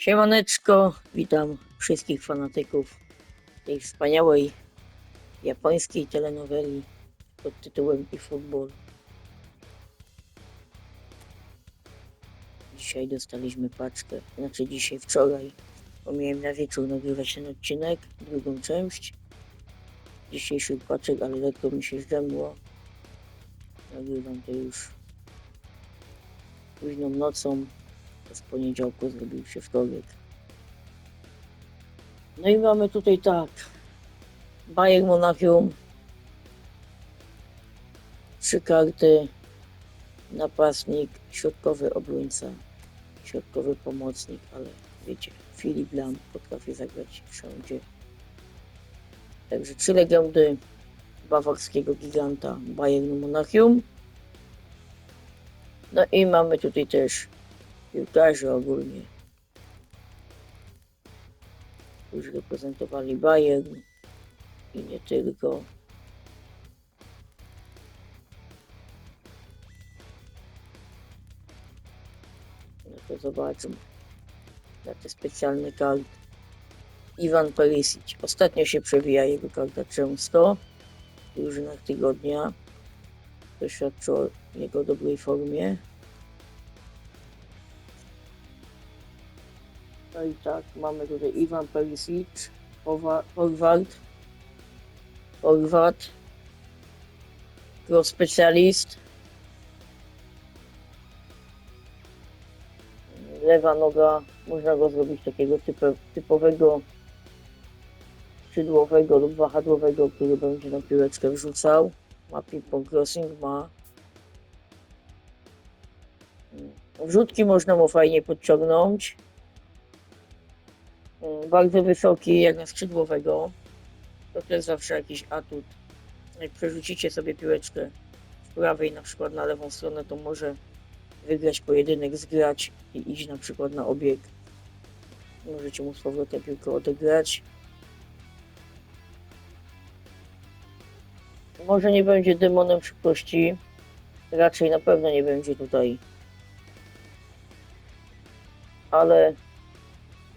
Siemaneczko, witam wszystkich fanatyków tej wspaniałej japońskiej telenoweli pod tytułem eFootball. Dzisiaj dostaliśmy paczkę, znaczy dzisiaj, wczoraj, bo miałem na wieczór nagrywać ten odcinek, drugą część dzisiejszych paczek, ale lekko mi się zdemło. Nagrywam to już późną nocą, z poniedziałku zrobił się wtorek. No i mamy tutaj tak. Bayern Monachium. Trzy karty. Napastnik, środkowy obrońca, środkowy pomocnik, ale wiecie, Filip Lam potrafi zagrać wszędzie. Także trzy legendy bawarskiego giganta Bayernu Monachium. No i mamy tutaj też piłkarzy ogólnie, którzy reprezentowali Bayern i nie tylko. No to zobaczmy na te specjalne karty. Iwan Perisic. Ostatnio się przewija jego karta często w drużynach tygodnia. To świadczy o jego dobrej formie. No i tak, mamy tutaj Iwan Perisic, Forward, Cross Specialist, lewa noga, można go zrobić takiego type, typowego skrzydłowego lub wahadłowego, który będzie na piłeczkę wrzucał, ma ping-pong crossing, ma. Wrzutki można mu fajnie podciągnąć, bardzo wysoki, jak na skrzydłowego. To też zawsze jakiś atut. Jak przerzucicie sobie piłeczkę z prawej na przykład na lewą stronę, to może wygrać pojedynek, zgrać i iść na przykład na obieg. Możecie mu z powrotem piłkę odegrać. Może nie będzie demonem szybkości. Raczej na pewno nie będzie tutaj. Ale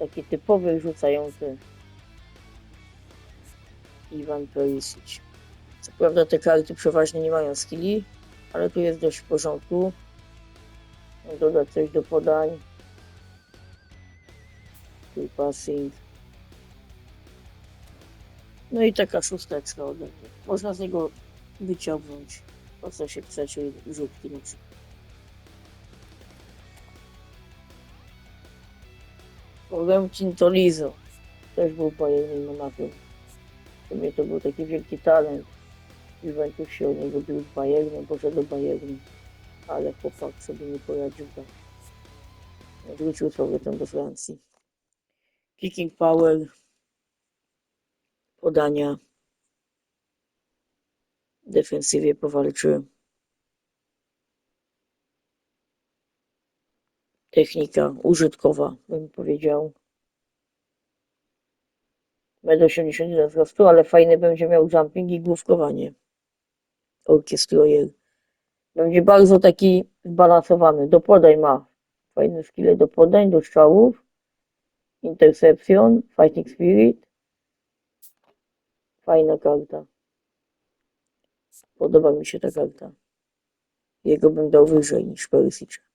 taki typowy rzucający Iwan Perisic. Co prawda te karty przeważnie nie mają skilli, ale tu jest dość w porządku. Dodać coś do podań. Skill passing. No i taka szósteczka ode mnie. Można z niego wyciągnąć po co się przecie rzutki na przykład. Valentin Tolizo też był Bayernem Monachium. W sumie to był taki wielki talent. Juventus się o niego bił z Bayernem, poszedł do Bayernu, ale chłopak sobie nie poradził tak. Wrócił z powrotem do Francji. Kicking power, podania, w defensywie powalczy. Technika użytkowa, bym powiedział. 1,81 m wzrostu, ale fajny będzie miał jumping i główkowanie. Orkiestrujer. Będzie bardzo taki zbalansowany. Do podań ma fajne skille do podań, do strzałów. Interception, Fighting Spirit. Fajna karta. Podoba mi się ta karta. Jego bym dał wyżej niż Perisic.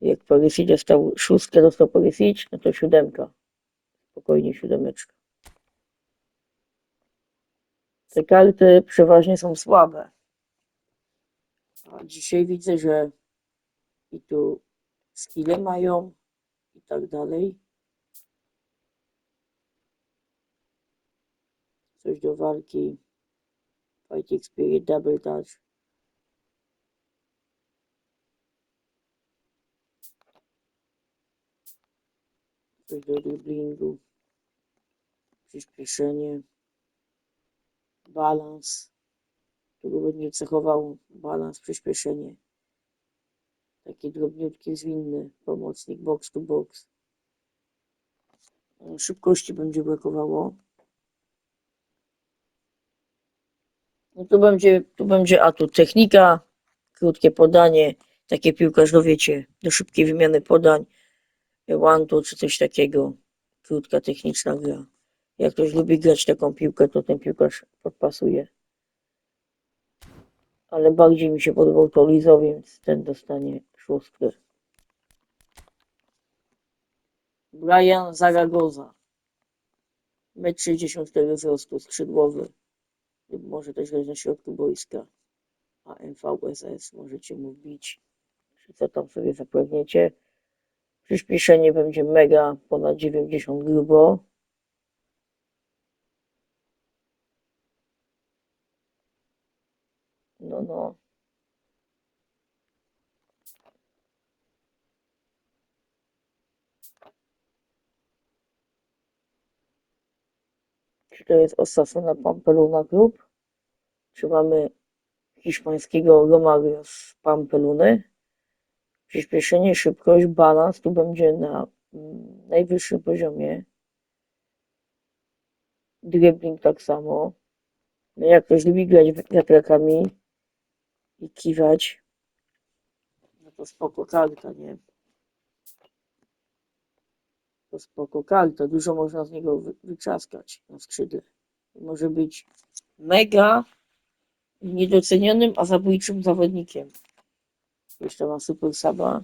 Jak Perisic dostał szóstkę, dostał Perisic, no to siódemka. Spokojnie siódemeczka. Te karty przeważnie są słabe. A dzisiaj widzę, że i tu skille mają i tak dalej. Coś do walki. Fighting Spirit, Double Touch. Coś do driblingu. Przyspieszenie. Balans. Tu go będzie cechował balans, przyspieszenie. Taki drobniutki, zwinny pomocnik box to box. E, Szybkości będzie brakowało. No tu będzie, tu będzie atut. Technika, krótkie podanie, takie piłkarz, no wiecie, do szybkiej wymiany podań. Wanto czy coś takiego. Krótka, techniczna gra. Jak ktoś lubi grać taką piłkę, to ten piłkarz podpasuje. Ale bardziej mi się podobał to Lizo, więc ten dostanie szóstkę. Brian Zaragoza. 1,64 m wzrostu, skrzydłowy. Może też grać na środku boiska. A MVSS możecie mu wbić. Czy co tam sobie zapewniecie. Przyspieszenie będzie mega, ponad 90 grubo. No, no. Czy to jest Osasuna Pampeluna Group? Czy mamy hiszpańskiego Romario z Pampeluny? Przyspieszenie, szybkość, balans tu będzie na mm, najwyższym poziomie. Dribbling tak samo. No jak ktoś lubi grać wiatrakami i kiwać, no to spoko karta, nie? To spoko karta, dużo można z niego wy- wyczaskać na skrzydle. Może być mega niedocenionym, a zabójczym zawodnikiem. Jeszcze super saba.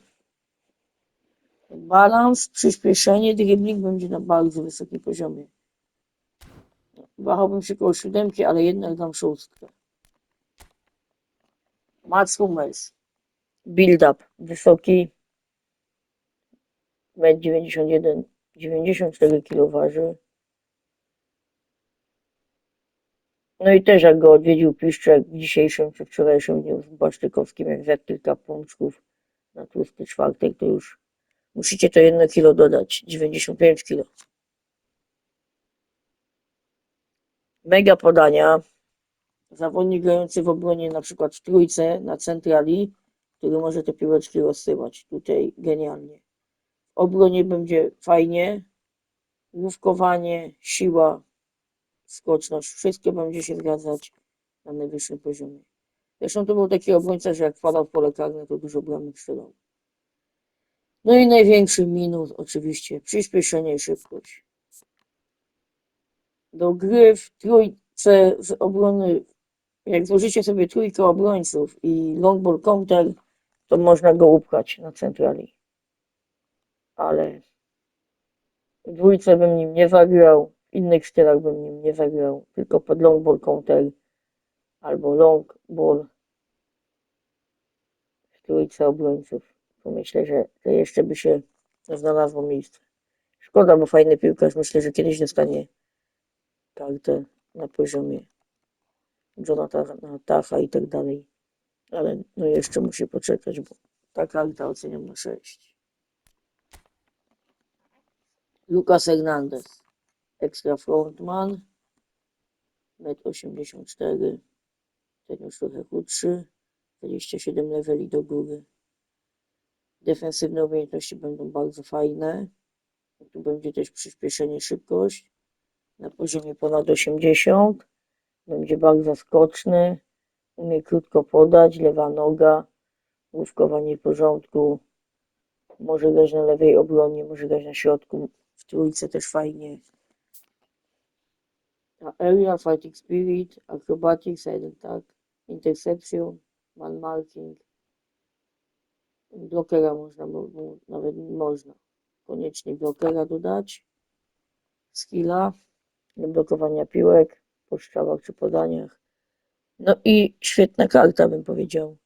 Balans, przyspieszenie, dribbling będzie na bardzo wysokim poziomie. Wahałbym się koło siódemki, ale jednak dam szóstkę. Mats Hummels. Build up. Wysoki. 1,91 m. 94 kg waży. No i też jak go odwiedził Piszczek w dzisiejszym czy wczorajszym dniu z Błaszczykowskim, jak zjadł kilka pączków na tłusty czwartek, to już musicie to jedno kilo dodać. 95 kg. Mega podania. Zawodnik grający w obronie na przykład w trójce na centrali, który może te piłeczki rozsyłać. Tutaj genialnie. W obronie będzie fajnie. Główkowanie, siła, skoczność. Wszystko będzie się zgadzać na najwyższym poziomie. Zresztą to był taki obrońca, że jak wpadał w pole karne, to dużo bramek strzelał. No i największy minus oczywiście przyspieszenie i szybkość. Do gry w trójce z obrony, jak złożycie sobie trójkę obrońców i long ball counter, to można go upchać na centrali. Ale w dwójce bym nim nie zagrał, innych stylach bym nim nie zagrał, tylko pod long ball counter albo long ball w trójce obrońców. Myślę, że to jeszcze by się znalazło miejsce. Szkoda, bo fajny piłkarz. Myślę, że kiedyś dostanie kartę na poziomie Jonathana Tacha i tak dalej. Ale no jeszcze musi poczekać, bo ta karta oceniam na 6. Lucas Hernandez, ekstra frontman, 1,84 m, ten już trochę chudszy, 27 leveli do góry. Defensywne umiejętności będą bardzo fajne. Tu będzie też przyspieszenie, szybkość na poziomie ponad 80. Będzie bardzo skoczny, umie krótko podać, lewa noga, główkowanie w porządku. Może grać na lewej obronie, może grać na środku, w trójce też fajnie. A Area, Fighting Spirit, Acrobatics, Side Attack, Interception, Man Marking. Blokera można, bo nawet można. Koniecznie blokera dodać. Skilla do blokowania piłek po strzałach czy podaniach. No i świetna karta, bym powiedział.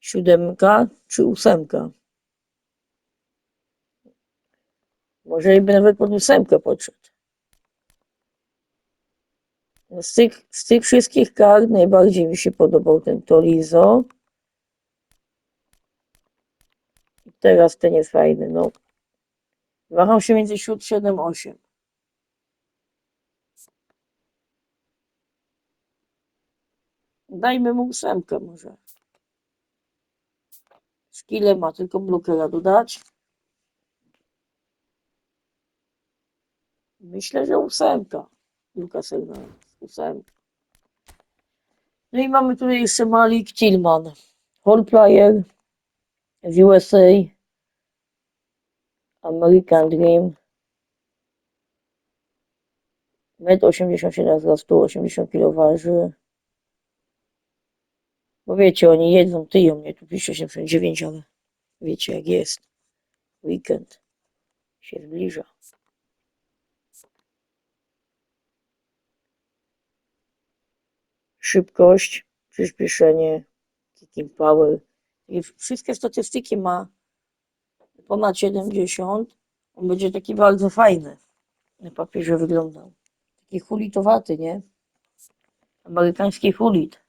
Siódemka czy ósemka? Może i by nawet pod ósemkę podszedł. Z tych, z tych wszystkich kart najbardziej mi się podobał ten Tolizo. Teraz ten jest fajny, no. Waham się między 7-8. Dajmy mu ósemkę może. Skille ma, tylko blokera dodać. Myślę, że ósemka. Luka sygnał. No i mamy tutaj jeszcze Malik Tillman. Hall player w USA. American Dream. 1,87 m za 180 kg waży. Bo wiecie, oni jedzą, tyją mnie, tu pisze ale wiecie jak jest. Weekend się zbliża. Szybkość, przyspieszenie, kicking power. I wszystkie statystyki ma ponad 70. On będzie taki bardzo fajny. Na papierze wyglądał. Taki hulitowaty, nie? Amerykański hulit.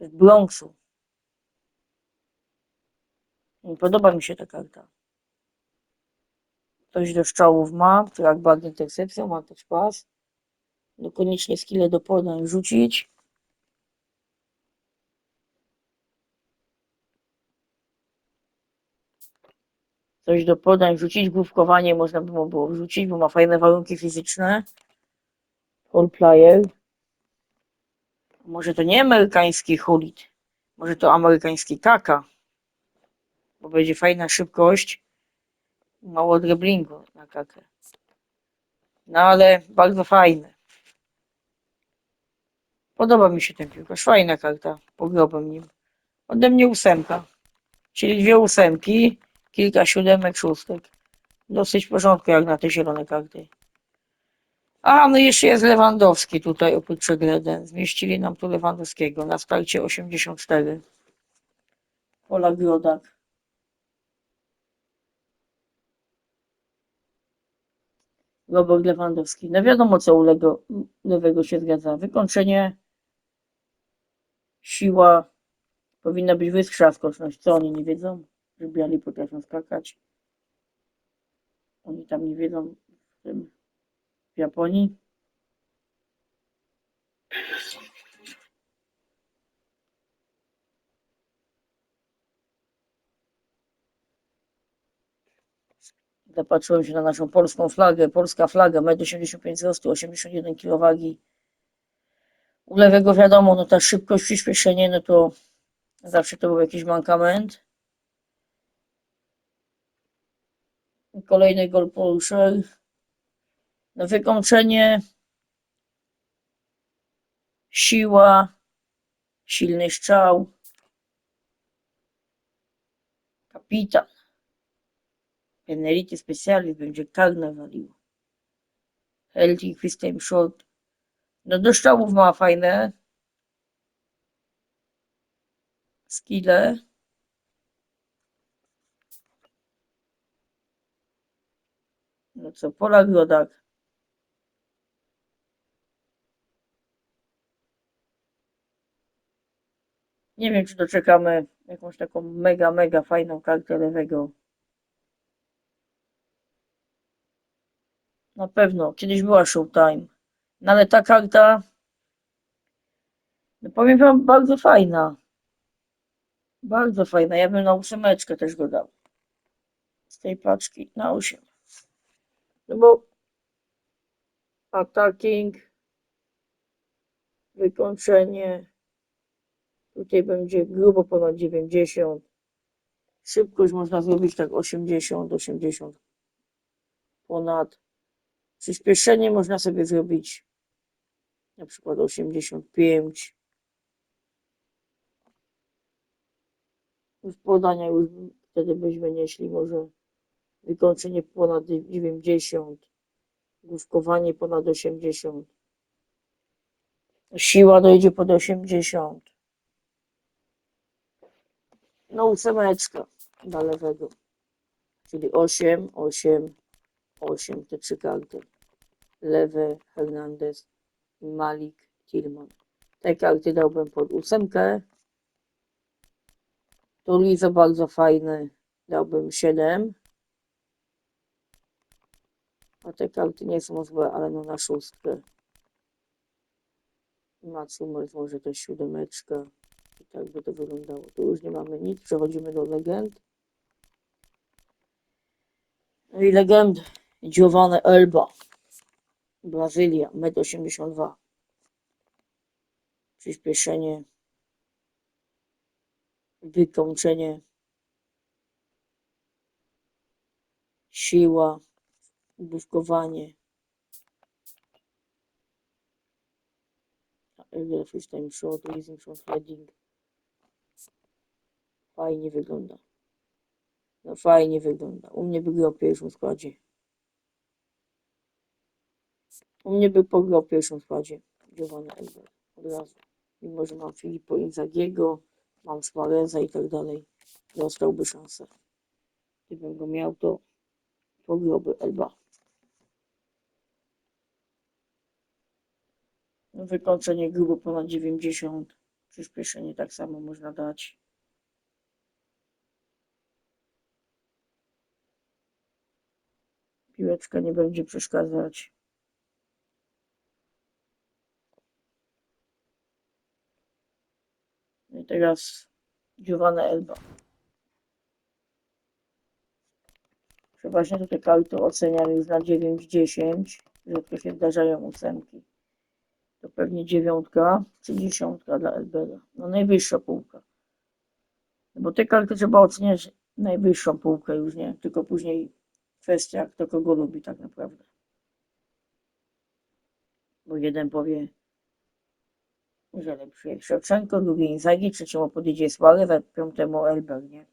Z Bronxu. Podoba mi się ta karta. Ktoś do strzałów ma, track bag intercepcja, ma też pas. No koniecznie skille do podań rzucić. Coś do podań rzucić, główkowanie można by mu było wrzucić, bo ma fajne warunki fizyczne. All player. Może to nie amerykański hulit. Może to amerykański kaka. Bo będzie fajna szybkość. Mało driblingu na kakę. No ale bardzo fajny. Podoba mi się ten piłkarz. Fajna karta. Pogrobem nim. Ode mnie ósemka. Czyli dwie ósemki, kilka siódemek, szóstek. Dosyć w porządku jak na te zielone karty. A, no jeszcze jest Lewandowski tutaj oprócz Greden. Zmieścili nam tu Lewandowskiego na starcie 84. Ola Grodak. Robert Lewandowski. No wiadomo, co u lewego się zgadza. Wykończenie, siła, powinna być wyższa skoczność. Co oni nie wiedzą? Że biali potrafią skakać. Oni tam nie wiedzą w tym w Japonii. Zapatrzyłem się na naszą polską flagę. Polska flaga, 1,85 m wzrostu, 81 kg wagi. U lewego wiadomo, no ta szybkość, przyspieszenie, no to zawsze to był jakiś mankament. Kolejny gol Porsche. No wykończenie, siła, silny strzał, kapitan. Penalty specjalny będzie karne walił. Healthy Christian Shot. No do strzałów ma fajne. Skille. No co, Polak Rodak. Nie wiem, czy doczekamy jakąś taką mega, mega fajną kartę lewego. Na pewno, kiedyś była Showtime. No ale ta karta, no powiem wam, bardzo fajna. Bardzo fajna. Ja bym na ósemeczkę też go dał. Z tej paczki na 8. No bo attacking, wykończenie, tutaj będzie grubo ponad 90. Szybkość można zrobić tak 80, 80 ponad. Przyspieszenie można sobie zrobić na przykład 85. Już podania już wtedy byśmy nieśli może wykończenie ponad 90, główkowanie ponad 80. Siła dojdzie pod 80. No ósemeczka dla lewego. Czyli 8, 8, 8 te trzy karty. Lewe, Hernandez, Malik, Tillman. Te karty dałbym pod ósemkę. To Lizo bardzo fajny. Dałbym 7. A te karty nie są złe, ale no na szóstkę. Matsumers może też siódemeczka. I tak by to wyglądało. Tu już nie mamy nic. Przechodzimy do legend. No i legendy. Giovanni Elba. Brazylia, 1,82 m. Przyspieszenie. Wykończenie. siła, główkowanie. Regular freestyle shot, releasing shot, heading. Fajnie wygląda. No fajnie wygląda. U mnie by w pierwszym składzie. U mnie by pograł w pierwszym składzie. Giovanni Elber. Od razu. Mimo, że mam Filippo Inzagiego, mam Suareza i tak dalej. Dostałby szansę. Gdybym go miał, to pograłby Elba. Wykończenie grubo ponad 90. Przyspieszenie tak samo można dać. Piłeczka nie będzie przeszkadzać. No i teraz Giovanna Elba. Przeważnie te karty oceniam już na 9-10. Rzadko się zdarzają ósemki. To pewnie dziewiątka czy dziesiątka dla Elbera. No najwyższa półka. No bo te karty trzeba oceniać najwyższą półkę już, nie? Tylko później kwestia, kto kogo lubi tak naprawdę. Bo jeden powie, lepszy jest Szewczenko, drugi Inzaghi, trzeciemu podjedzie Suarez, piątemu Elber, nie?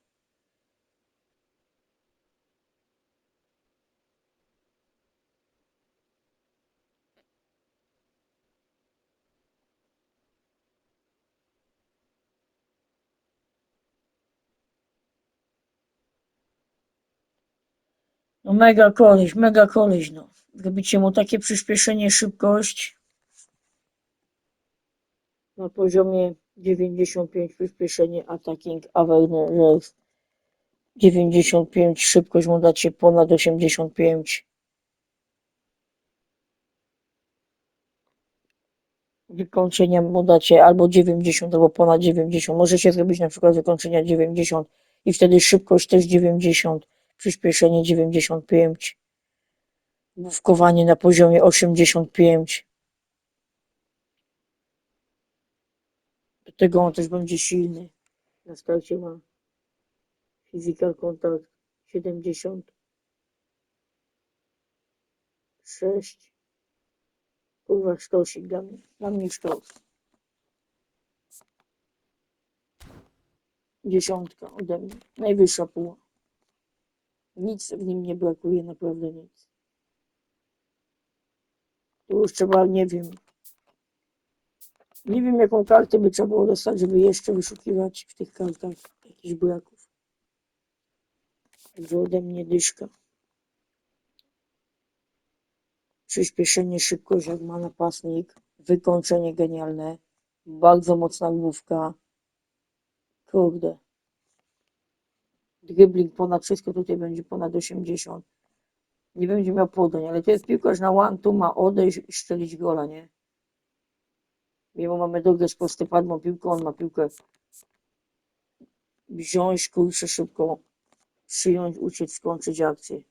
No mega koleś, mega koleś, no. Zrobicie mu takie przyspieszenie, szybkość na poziomie 95 przyspieszenie attacking awareness 95 szybkość mu dacie ponad 85 wykończenia mu dacie albo 90 albo ponad 90 możecie zrobić na przykład wykończenia 90 i wtedy szybkość też 90 przyspieszenie 95 główkowanie na poziomie 85 tego on też będzie silny. Na starcie ma physical contact 70 6 kurwa sztosik dla mnie. Dla mnie sztos. Dziesiątka ode mnie. Najwyższa pół nic w nim nie brakuje naprawdę nic. Tu już trzeba nie wiem nie wiem jaką kartę by trzeba było dostać żeby jeszcze wyszukiwać w tych kartach jakichś braków Także ode mnie dyszka. Przyspieszenie, szybkość jak ma napastnik, wykończenie genialne, bardzo mocna główka, kurde, dribbling ponad wszystko, tutaj będzie ponad 80, nie będzie miał podań, ale to jest piłkarz na one, tu ma odejść i strzelić gola, nie? Mimo mamy dograć po stepadną piłkę, on ma piłkę wziąć, kurczę, szybko przyjąć, uciec, skończyć akcję.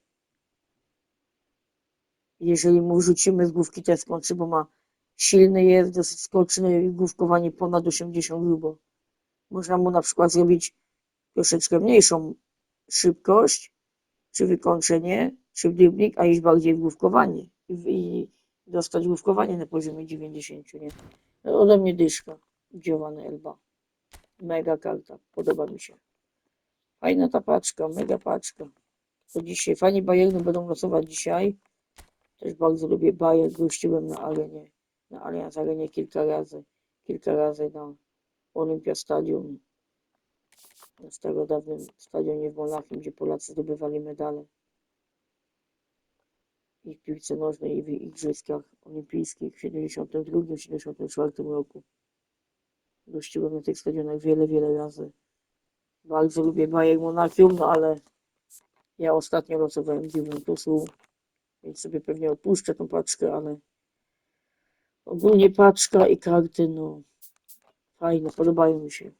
Jeżeli mu rzucimy z główki, to skończy, bo ma silny jest, dosyć skoczny i główkowanie ponad 80 grubo. Można mu na przykład zrobić troszeczkę mniejszą szybkość, czy wykończenie, czy dribbling, a iść bardziej w główkowanie i, i dostać główkowanie na poziomie 90, nie? Ode mnie dyszka, Giovanni Elba. Mega karta, podoba mi się. Fajna ta paczka, mega paczka. To dzisiaj, fani Bayernu będą losować dzisiaj. Też bardzo lubię Bayern, gościłem na arenie, na Allianz Arenie kilka razy, kilka razy na Olympia Stadium, na starodawnym stadionie w Monachium, gdzie Polacy zdobywali medale. I w piłce nożnej, i w Igrzyskach Olimpijskich w 72-74 roku. Gościłem na tych stadionach wiele, wiele razy. Bardzo lubię Bayern Monachium, no ale ja ostatnio losowałem z Juventusu, więc sobie pewnie opuszczę tą paczkę, ale ogólnie paczka i karty, no fajne, podobają mi się.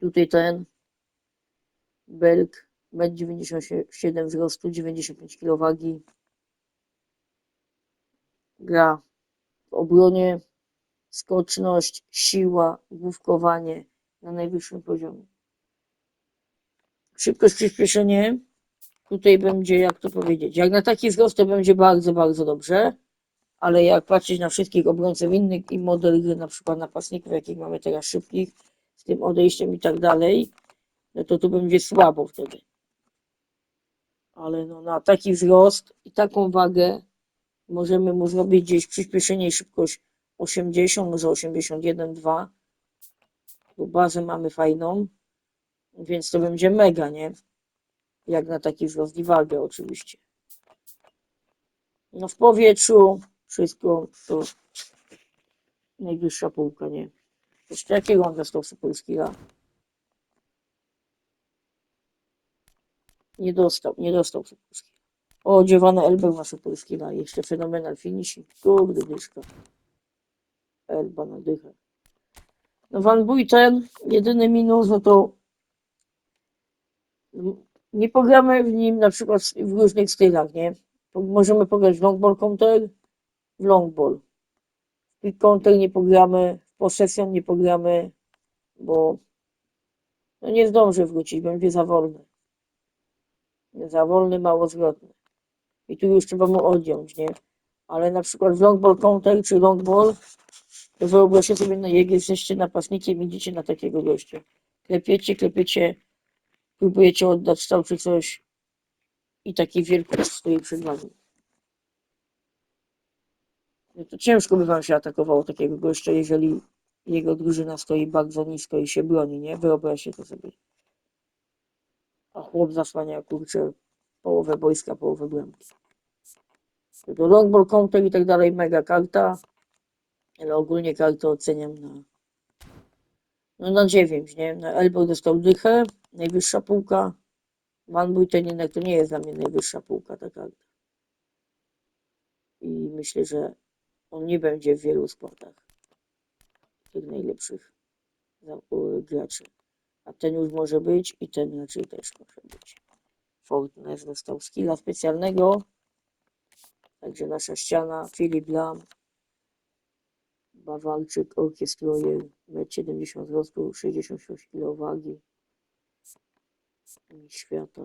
Tutaj ten Belk, 1,97 m wzrostu, 95 kg wagi. Gra w obronie, skoczność, siła, główkowanie na najwyższym poziomie. Szybkość, przyspieszenie tutaj będzie, jak to powiedzieć, jak na taki wzrost to będzie bardzo, bardzo dobrze, ale jak patrzeć na wszystkich obrońców innych i model gry, na przykład napastników, jakich mamy teraz szybkich, z tym odejściem i tak dalej, no to tu będzie słabo wtedy. Ale no na taki wzrost i taką wagę możemy mu zrobić gdzieś przyspieszenie i szybkość 80, może 81, 2. Bo bazę mamy fajną, więc to będzie mega, nie? Jak na taki wzrost i wagę oczywiście. No w powietrzu wszystko to najwyższa półka, nie? Jeszcze jakiego on dostał Superskilla? Nie dostał, nie dostał Superskilla. O, Giovanna Elber ma Superskilla. Jeszcze fenomenal finishing. Kurde, dyszka. Elba na dychę. No Van Buiten, jedyny minus, no to nie pogramy w nim na przykład w różnych stylach, nie? Możemy pograć w longball counter, w longball. W quick counter nie pogramy, w possession nie pogramy, bo no nie zdąży wrócić, będzie za wolny. Za wolny, mało zwrotny. I tu już trzeba mu odjąć, nie? Ale na przykład w longball counter czy longball, wyobraźcie sobie, no, jak jesteście napastnikiem, idziecie na takiego gościa. Klepiecie, klepiecie, próbujecie oddać strzał czy coś i taki wielkość stoi przed wami. No to ciężko by wam się atakowało takiego gościa, jeżeli jego drużyna stoi bardzo nisko i się broni, nie? Wyobraźcie to sobie. A chłop zasłania, kurczę, połowę boiska, połowę bramki. To longball counter i tak dalej, mega karta, ale ogólnie kartę oceniam na no na 9, nie? Na Elbow dostał dychę, najwyższa półka. Van Buiten jednak to nie jest dla mnie najwyższa półka ta karta. I myślę, że on nie będzie w wielu sportach tych najlepszych graczy. A ten już może być i ten raczej też może być. Fortnite dostał skilla specjalnego. Także nasza ściana, Filip Lam, Bawarczyk, orkiestrujer, 1,70 m wzrostu, 66 kg wagi. Świata.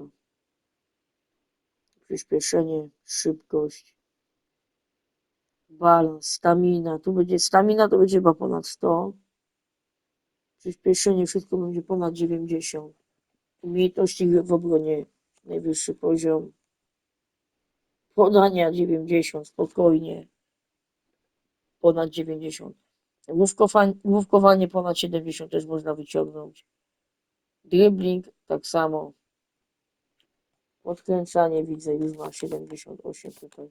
Przyspieszenie, szybkość, balans, stamina. Tu będzie stamina, to będzie chyba ponad 100. Przyspieszenie, wszystko będzie ponad 90. Umiejętności w obronie, najwyższy poziom. Podania 90, spokojnie. Ponad 90. Łówkowanie, łówkowanie ponad 70 też można wyciągnąć. Dribbling tak samo. Odkręcanie widzę już ma 78 tutaj.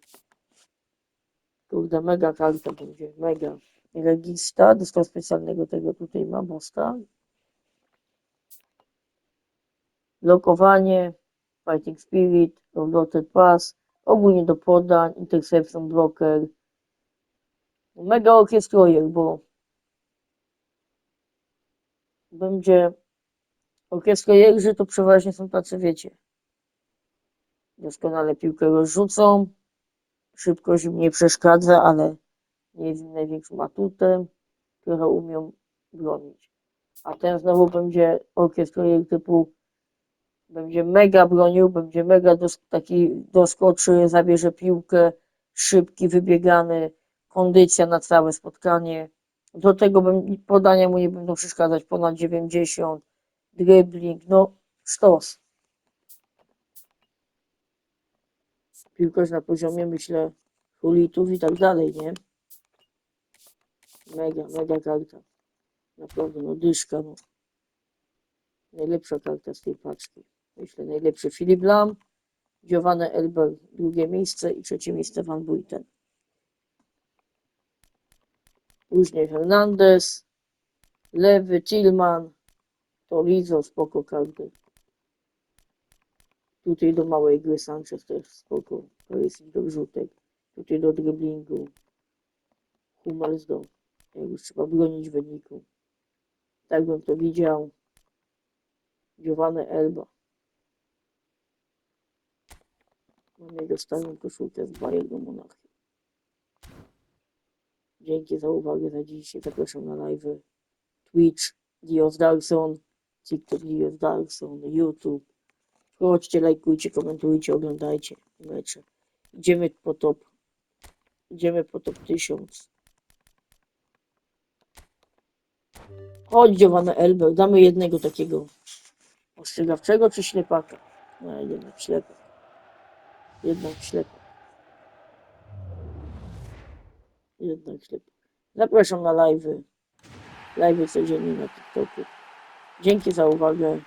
Kurde, mega karta będzie, mega. Regista, dostał specjalnego tego tutaj ma boska. Blokowanie, Fighting Spirit, Rotated Pass, ogólnie do podań, Interception Blocker. Mega orkiestrujer, bo będzie orkiestrujerzy to przeważnie są tacy, wiecie, doskonale piłkę rozrzucą, szybkość im nie przeszkadza, ale nie jest im największym atutem, które umią bronić. A ten znowu będzie orkiestrujer typu będzie mega bronił, będzie mega dos taki doskoczy, zabierze piłkę, szybki, wybiegany, kondycja na całe spotkanie. Do tego podania mu nie będą przeszkadzać ponad 90, dribbling, no sztos. Piłkarz na poziomie, myślę, hulitów i tak dalej, nie? Mega, mega karta. Naprawdę, no dyszka, no. Najlepsza karta z tej paczki. Myślę, najlepszy Filip Lam, Giovanni Elber drugie miejsce i trzecie miejsce Van Buiten. Później Hernandez, Lewy, Tillman, Torizo, spoko karty. Tutaj do małej gry Sanchez też spoko. To jest do wrzutek. Tutaj do dribblingu. Hummels do, już trzeba bronić wyniku. Tak bym to widział. Giovanni Elba. Mam jego koszulkę z Bayernu Monachium. Dzięki za uwagę za dziś. Zapraszam na live. Twitch, Dios Darkson, TikTok Dios Darkson, YouTube, Chodźcie, lajkujcie, komentujcie, oglądajcie mecze. Idziemy po top. Idziemy po top 1000. Chodź, dziewany Elber, damy jednego takiego ostrzegawczego czy ślepaka? No, jednak ślepak. Jednak ślepak. Jednak ślepak. Zapraszam na live'y. Live'y codziennie na TikToku. Dzięki za uwagę.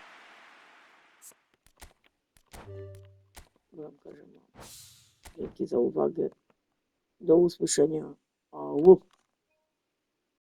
Dzięki za uwagę. Do usłyszenia. Au.